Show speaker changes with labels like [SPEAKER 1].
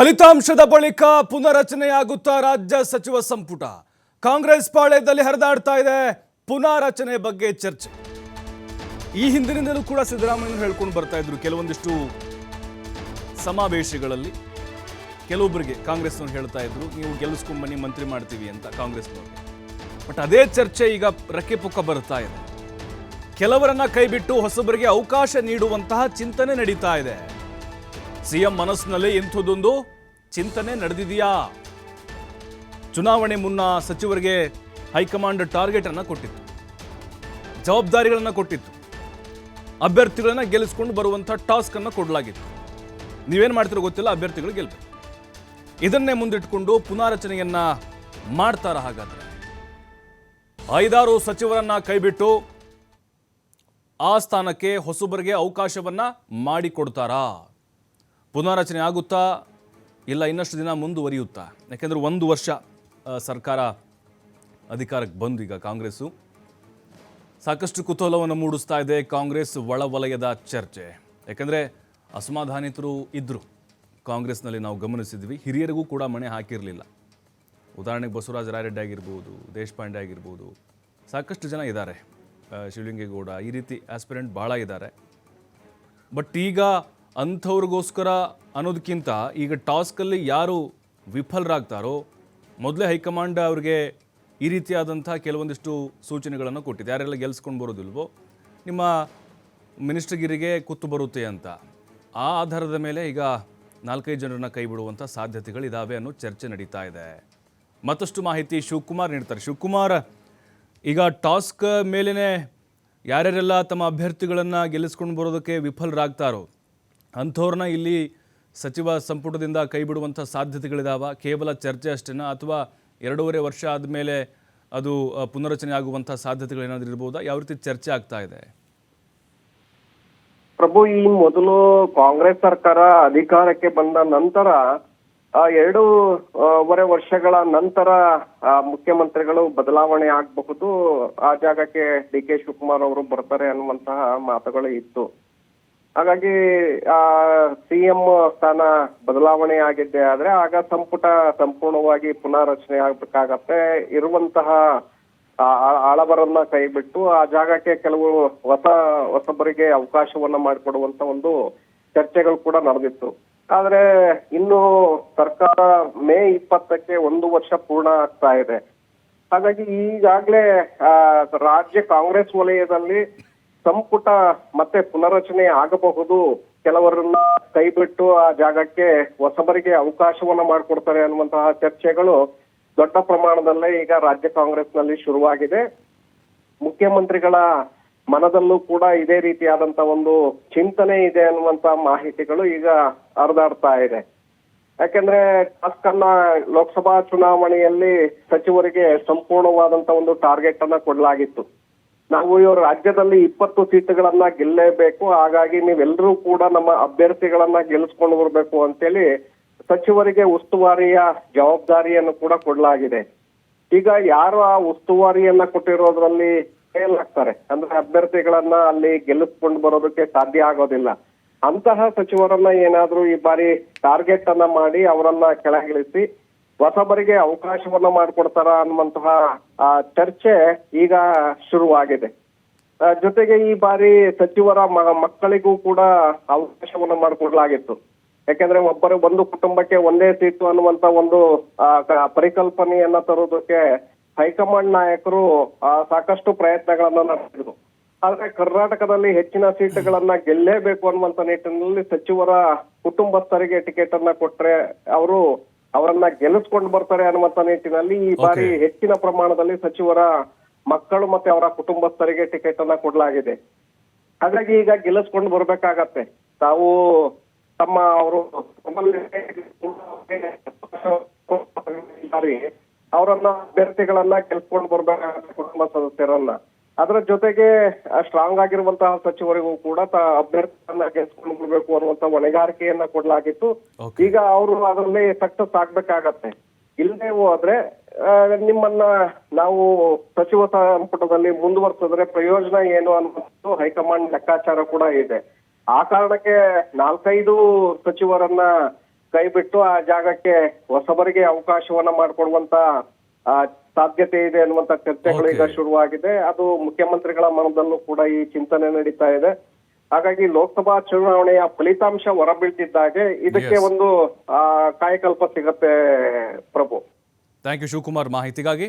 [SPEAKER 1] ಫಲಿತಾಂಶದ ಬಳಿಕ ಪುನರಚನೆಯಾಗುತ್ತಾ ರಾಜ್ಯ ಸಚಿವ ಸಂಪುಟ. ಕಾಂಗ್ರೆಸ್ ಪಾಳ್ಯದಲ್ಲಿ ಹರಿದಾಡ್ತಾ ಇದೆ ಪುನಾರಚನೆ ಬಗ್ಗೆ ಚರ್ಚೆ. ಈ ಹಿಂದಿನಿಂದಲೂ ಕೂಡ ಸಿದ್ದರಾಮಯ್ಯ ಹೇಳ್ಕೊಂಡು ಬರ್ತಾ ಇದ್ರು ಕೆಲವೊಂದಿಷ್ಟು ಸಮಾವೇಶಗಳಲ್ಲಿ. ಕೆಲವೊಬ್ಬರಿಗೆ ಕಾಂಗ್ರೆಸ್ನವ್ರು ಹೇಳ್ತಾ ಇದ್ರು, ನೀವು ಗೆಲ್ಲಿಸ್ಕೊಂಡು ಬನ್ನಿ, ಮಂತ್ರಿ ಮಾಡ್ತೀವಿ ಅಂತ ಕಾಂಗ್ರೆಸ್ನವ್ರಿಗೆ. ಬಟ್ ಅದೇ ಚರ್ಚೆ ಈಗ ರಕ್ಕೆ ಪುಕ್ಕ ಬರ್ತಾ ಇದೆ. ಕೆಲವರನ್ನ ಕೈಬಿಟ್ಟು ಹೊಸಬರಿಗೆ ಅವಕಾಶ ನೀಡುವಂತಹ ಚಿಂತನೆ ನಡೀತಾ ಇದೆ. ಸಿಎಂ ಮನಸ್ಸಿನಲ್ಲಿ ಇಂಥದ್ದೊಂದು ಚಿಂತನೆ ನಡೆದಿದೆಯಾ? ಚುನಾವಣೆ ಮುನ್ನ ಸಚಿವರಿಗೆ ಹೈಕಮಾಂಡ್ ಟಾರ್ಗೆಟ್ ಅನ್ನು ಕೊಟ್ಟಿತ್ತು, ಜವಾಬ್ದಾರಿಗಳನ್ನ ಕೊಟ್ಟಿತ್ತು, ಅಭ್ಯರ್ಥಿಗಳನ್ನ ಗೆಲ್ಲಿಸ್ಕೊಂಡು ಬರುವಂಥ ಟಾಸ್ಕ್ ಅನ್ನ ಕೊಡಲಾಗಿತ್ತು. ನೀವೇನು ಮಾಡ್ತಿರೋ ಗೊತ್ತಿಲ್ಲ, ಅಭ್ಯರ್ಥಿಗಳು ಗೆಲ್ಬೇಕು. ಇದನ್ನೇ ಮುಂದಿಟ್ಕೊಂಡು ಪುನಾರಚನೆಯನ್ನ ಮಾಡ್ತಾರ ಹಾಗಾದ್ರೆ. ಐದಾರು ಸಚಿವರನ್ನ ಕೈಬಿಟ್ಟು ಆ ಸ್ಥಾನಕ್ಕೆ ಹೊಸಬರಿಗೆ ಅವಕಾಶವನ್ನ ಮಾಡಿಕೊಡ್ತಾರಾ? ಪುನಾರಚನೆ ಆಗುತ್ತಾ ಇಲ್ಲ ಇನ್ನಷ್ಟು ದಿನ ಮುಂದುವರಿಯುತ್ತಾ? ಯಾಕೆಂದ್ರೆ ಒಂದು ವರ್ಷ ಸರ್ಕಾರ ಅಧಿಕಾರಕ್ಕೆ ಬಂದು ಈಗ ಕಾಂಗ್ರೆಸ್ಸು. ಸಾಕಷ್ಟು ಕುತೂಹಲವನ್ನು ಮೂಡಿಸ್ತಾ ಇದೆ ಕಾಂಗ್ರೆಸ್ ಒಳವಲಯದ ಚರ್ಚೆ. ಯಾಕೆಂದರೆ ಅಸಮಾಧಾನಿತರು ಇದ್ದರು ಕಾಂಗ್ರೆಸ್ನಲ್ಲಿ ನಾವು ಗಮನಿಸಿದ್ವಿ. ಹಿರಿಯರಿಗೂ ಕೂಡ ಮಣೆ ಹಾಕಿರಲಿಲ್ಲ. ಉದಾಹರಣೆಗೆ ಬಸವರಾಜ ರಾಯರೆಡ್ಡಿ ಆಗಿರ್ಬೋದು, ದೇಶಪಾಂಡೆ ಆಗಿರ್ಬೋದು, ಸಾಕಷ್ಟು ಜನ ಇದ್ದಾರೆ. ಶಿವಲಿಂಗೇಗೌಡ ಈ ರೀತಿ ಆಸ್ಪಿರೆಂಟ್ ಭಾಳ ಇದ್ದಾರೆ. ಬಟ್ ಈಗ ಅಂಥವ್ರಿಗೋಸ್ಕರ ಅನ್ನೋದಕ್ಕಿಂತ ಈಗ ಟಾಸ್ಕಲ್ಲಿ ಯಾರು ವಿಫಲರಾಗ್ತಾರೋ ಮೊದಲೇ ಹೈಕಮಾಂಡ್ ಅವ್ರಿಗೆ ಈ ರೀತಿಯಾದಂಥ ಕೆಲವೊಂದಿಷ್ಟು ಸೂಚನೆಗಳನ್ನು ಕೊಟ್ಟಿದೆ. ಯಾರೆಲ್ಲ ಗೆಲ್ಸ್ಕೊಂಡು ಬರೋದಿಲ್ವೋ ನಿಮ್ಮ ಮಿನಿಸ್ಟರ್ಗಿರಿಗೆ ಕುತ್ತು ಬರುತ್ತೆ ಅಂತ. ಆ ಆಧಾರದ ಮೇಲೆ ಈಗ ನಾಲ್ಕೈದು ಜನರನ್ನ ಕೈ ಬಿಡುವಂಥ ಸಾಧ್ಯತೆಗಳಿದ್ದಾವೆ ಅನ್ನೋ ಚರ್ಚೆ ನಡೀತಾ ಇದೆ. ಮತ್ತಷ್ಟು ಮಾಹಿತಿ ಶಿವಕುಮಾರ್ ನೀಡ್ತಾರೆ. ಶಿವಕುಮಾರ್, ಈಗ ಟಾಸ್ಕ್ ಮೇಲೇ ಯಾರ್ಯಾರೆಲ್ಲ ತಮ್ಮ ಅಭ್ಯರ್ಥಿಗಳನ್ನು ಗೆಲ್ಲಿಸ್ಕೊಂಡು ಬರೋದಕ್ಕೆ ವಿಫಲರಾಗ್ತಾರೋ ಅಂಥವ್ರನ್ನ ಇಲ್ಲಿ ಸಚಿವ ಸಂಪುಟದಿಂದ ಕೈ ಬಿಡುವಂಥ ಸಾಧ್ಯತೆಗಳಿದಾವ. ಕೇವಲ ಚರ್ಚೆ ಅಷ್ಟೇನಾ? ಅಥವಾ ಎರಡೂವರೆ ವರ್ಷ ಆದಮೇಲೆ ಅದು ಪುನರಚನೆ ಆಗುವಂಥ ಸಾಧ್ಯತೆಗಳೇನಾದರೂ ಇರ್ಬೋದಾ? ಯಾವ ರೀತಿ ಚರ್ಚೆ ಆಗ್ತಾ ಇದೆ?
[SPEAKER 2] ಪ್ರಭು ಈ ಮೊದಲು ಕಾಂಗ್ರೆಸ್ ಸರ್ಕಾರ ಅಧಿಕಾರಕ್ಕೆ ಬಂದ ನಂತರ ಆ, ಎರಡು ಆ, ವರೆ ವರ್ಷಗಳ ನಂತರ ಮುಖ್ಯಮಂತ್ರಿಗಳು ಬದಲಾವಣೆ ಆಗಬಹುದು ಆ ಜಾಗಕ್ಕೆ ಡಿ ಕೆ ಶಿವಕುಮಾರ್ ಅವರು ಬರ್ತಾರೆ ಅನ್ನುವಂತಹ ಮಾತುಗಳು ಇತ್ತು. ಹಾಗಾಗಿ, ಆ ಸಿಎಂ ಸ್ಥಾನ ಬದಲಾವಣೆ ಆಗಿದ್ದೆ ಆದ್ರೆ, ಆಗ ಸಂಪುಟ ಸಂಪೂರ್ಣವಾಗಿ ಪುನಾರಚನೆ ಆಗ್ಬೇಕಾಗತ್ತೆ. ಇರುವಂತಹ, ಆ, ಆ- ಆಳವರನ್ನ ಕೈ ಬಿಟ್ಟು ಆ ಜಾಗಕ್ಕೆ ಕೆಲವು ಹೊಸ, ಹೊಸಬರಿಗೆ ಅವಕಾಶವನ್ನ ಮಾಡಿಕೊಡುವಂತ ಒಂದು ಚರ್ಚೆಗಳು ಕೂಡ ನಡೆದಿತ್ತು. ಆದ್ರೆ, ಇನ್ನು ಸರ್ಕಾರ ಮೇ ಇಪ್ಪತ್ತಕ್ಕೆ ಒಂದು ವರ್ಷ ಪೂರ್ಣ ಆಗ್ತಾ ಇದೆ. ಹಾಗಾಗಿ ಈಗಾಗ್ಲೇ ರಾಜ್ಯ ಕಾಂಗ್ರೆಸ್ ವಲಯದಲ್ಲಿ ಸಂಪುಟ ಮತ್ತೆ ಪುನರಚನೆ ಆಗಬಹುದು. ಕೆಲವರನ್ನ ಕೈಬಿಟ್ಟು ಆ ಜಾಗಕ್ಕೆ ಹೊಸಬರಿಗೆ ಅವಕಾಶವನ್ನ ಮಾಡಿಕೊಡ್ತಾರೆ ಅನ್ನುವಂತಹ ಚರ್ಚೆಗಳು ದೊಡ್ಡ ಪ್ರಮಾಣದಲ್ಲೇ ಈಗ ರಾಜ್ಯ ಕಾಂಗ್ರೆಸ್ನಲ್ಲಿ ಶುರುವಾಗಿದೆ. ಮುಖ್ಯಮಂತ್ರಿಗಳ ಮನದಲ್ಲೂ ಕೂಡ ಇದೇ ರೀತಿಯಾದಂತ ಒಂದು ಚಿಂತನೆ ಇದೆ ಅನ್ನುವಂತ ಮಾಹಿತಿಗಳು ಈಗ ಹರಿದಾಡ್ತಾ ಇದೆ. ಯಾಕೆಂದ್ರೆ ಟಾಸ್ಕ್ ಅನ್ನ ಲೋಕಸಭಾ ಚುನಾವಣೆಯಲ್ಲಿ ಸಚಿವರಿಗೆ ಸಂಪೂರ್ಣವಾದಂತ ಒಂದು ಟಾರ್ಗೆಟ್ ಅನ್ನ ಕೊಡಲಾಗಿತ್ತು. ನಾವು ಇವರು ರಾಜ್ಯದಲ್ಲಿ ಇಪ್ಪತ್ತು ಸೀಟುಗಳನ್ನ ಗೆಲ್ಲಲೇಬೇಕು ಹಾಗಾಗಿ ನೀವೆಲ್ಲರೂ ಕೂಡ ನಮ್ಮ ಅಭ್ಯರ್ಥಿಗಳನ್ನ ಗೆಲ್ಲಿಸ್ಕೊಂಡು ಬರಬೇಕು ಅಂತೇಳಿ ಸಚಿವರಿಗೆ ಉಸ್ತುವಾರಿಯ ಜವಾಬ್ದಾರಿಯನ್ನು ಕೂಡ ಕೊಡಲಾಗಿದೆ. ಈಗ ಯಾರು ಆ ಉಸ್ತುವಾರಿಯನ್ನ ಕೊಟ್ಟಿರೋದ್ರಲ್ಲಿ ಫೇಲ್ ಆಗ್ತಾರೆ? ಅಂದ್ರೆ ಅಭ್ಯರ್ಥಿಗಳನ್ನ ಅಲ್ಲಿ ಗೆಲ್ಲಿಸ್ಕೊಂಡು ಬರೋದಕ್ಕೆ ಸಾಧ್ಯ ಆಗೋದಿಲ್ಲ. ಅಂತಹ ಸಚಿವರನ್ನ ಏನಾದ್ರೂ ಈ ಬಾರಿ ಟಾರ್ಗೆಟ್ ಅನ್ನ ಮಾಡಿ ಅವರನ್ನ ಕೆಳಗಿಳಿಸಿ ಹೊಸಬರಿಗೆ ಅವಕಾಶವನ್ನ ಮಾಡಿಕೊಡ್ತಾರ ಅನ್ನುವಂತಹ ಚರ್ಚೆ ಈಗ ಶುರುವಾಗಿದೆ. ಜೊತೆಗೆ ಈ ಬಾರಿ ಸಚಿವರ ಮಕ್ಕಳಿಗೂ ಕೂಡ ಅವಕಾಶವನ್ನ ಮಾಡಿಕೊಡ್ಲಾಗಿತ್ತು. ಯಾಕೆಂದ್ರೆ ಒಬ್ಬರು ಒಂದು ಕುಟುಂಬಕ್ಕೆ ಒಂದೇ ಸೀಟು ಅನ್ನುವಂತ ಒಂದು ಪರಿಕಲ್ಪನೆಯನ್ನ ತರೋದಕ್ಕೆ ಹೈಕಮಾಂಡ್ ನಾಯಕರು ಸಾಕಷ್ಟು ಪ್ರಯತ್ನಗಳನ್ನ ನಡೆಸಿದ್ರು. ಆದ್ರೆ ಕರ್ನಾಟಕದಲ್ಲಿ ಹೆಚ್ಚಿನ ಸೀಟುಗಳನ್ನ ಗೆಲ್ಲೇಬೇಕು ಅನ್ನುವಂತ ನಿಟ್ಟಿನಲ್ಲಿ ಸಚಿವರ ಕುಟುಂಬಸ್ಥರಿಗೆ ಟಿಕೆಟ್ ಅನ್ನ ಕೊಟ್ರೆ ಅವರು ಅವರನ್ನ ಗೆಲ್ಲಿಸ್ಕೊಂಡು ಬರ್ತಾರೆ ಅನ್ನುವಂತ ನಿಟ್ಟಿನಲ್ಲಿ ಈ ಬಾರಿ ಹೆಚ್ಚಿನ ಪ್ರಮಾಣದಲ್ಲಿ ಸಚಿವರ ಮಕ್ಕಳು ಮತ್ತೆ ಅವರ ಕುಟುಂಬಸ್ಥರಿಗೆ ಟಿಕೆಟ್ ಅನ್ನ ಕೊಡಲಾಗಿದೆ. ಹಾಗಾಗಿ ಈಗ ಗೆಲ್ಲಿಸ್ಕೊಂಡು ಬರ್ಬೇಕಾಗತ್ತೆ. ತಾವು ತಮ್ಮ ಅವರು ಅವರನ್ನ ಅಭ್ಯರ್ಥಿಗಳನ್ನ ಗೆಲ್ಸ್ಕೊಂಡು ಬರ್ಬೇಕಾಗತ್ತೆ ಕುಟುಂಬ ಸದಸ್ಯರನ್ನ. ಅದರ ಜೊತೆಗೆ ಸ್ಟ್ರಾಂಗ್ ಆಗಿರುವಂತಹ ಸಚಿವರಿಗೂ ಕೂಡ ಅಭ್ಯರ್ಥಿಯನ್ನ ಅಭ್ಯರ್ಥಿಗಳನ್ನ ಗೆಲ್ಸ್ಕೊಂಡು ಬರ್ಬೇಕು ಅನ್ನುವಂತ ಹೊಣೆಗಾರಿಕೆಯನ್ನ ಕೊಡ್ಲಾಗಿತ್ತು. ಈಗ ಅವರು ಅದರಲ್ಲಿ ಸಕ್ಸಸ್ ಆಗ್ಬೇಕಾಗತ್ತೆ. ಇಲ್ಲದೆ ಹೋದ್ರೆ ನಿಮ್ಮನ್ನ ನಾವು ಸಚಿವ ಸಂಪುಟದಲ್ಲಿ ಮುಂದುವರ್ಸಿದ್ರೆ ಪ್ರಯೋಜನ ಏನು ಅನ್ನೋದು ಹೈಕಮಾಂಡ್ ಲೆಕ್ಕಾಚಾರ ಕೂಡ ಇದೆ. ಆ ಕಾರಣಕ್ಕೆ ನಾಲ್ಕೈದು ಸಚಿವರನ್ನ ಕೈ ಬಿಟ್ಟು ಆ ಜಾಗಕ್ಕೆ ಹೊಸಬರಿಗೆ ಅವಕಾಶವನ್ನ ಮಾಡಿಕೊಡುವಂತ ಆ, ಸಾಧ್ಯತೆ ಇದೆ ಅನ್ನುವಂತ ಚರ್ಚೆಗಳು ಈಗ ಶುರುವಾಗಿದೆ. ಅದು ಮುಖ್ಯಮಂತ್ರಿಗಳ ಮನದಲ್ಲೂ ಕೂಡ ಈ ಚಿಂತನೆ ನಡೀತಾ ಇದೆ. ಹಾಗಾಗಿ ಲೋಕಸಭಾ ಚುನಾವಣೆಯ ಫಲಿತಾಂಶ ಹೊರಬೀಳ್ತಿದ್ದಾಗೆ ಇದಕ್ಕೆ ಒಂದು ಆ, ಕಾಯಕಲ್ಪ ಸಿಗತ್ತೆ ಪ್ರಭು.
[SPEAKER 1] Thank you Shivakumar. ಮಾಹಿತಿಗಾಗಿ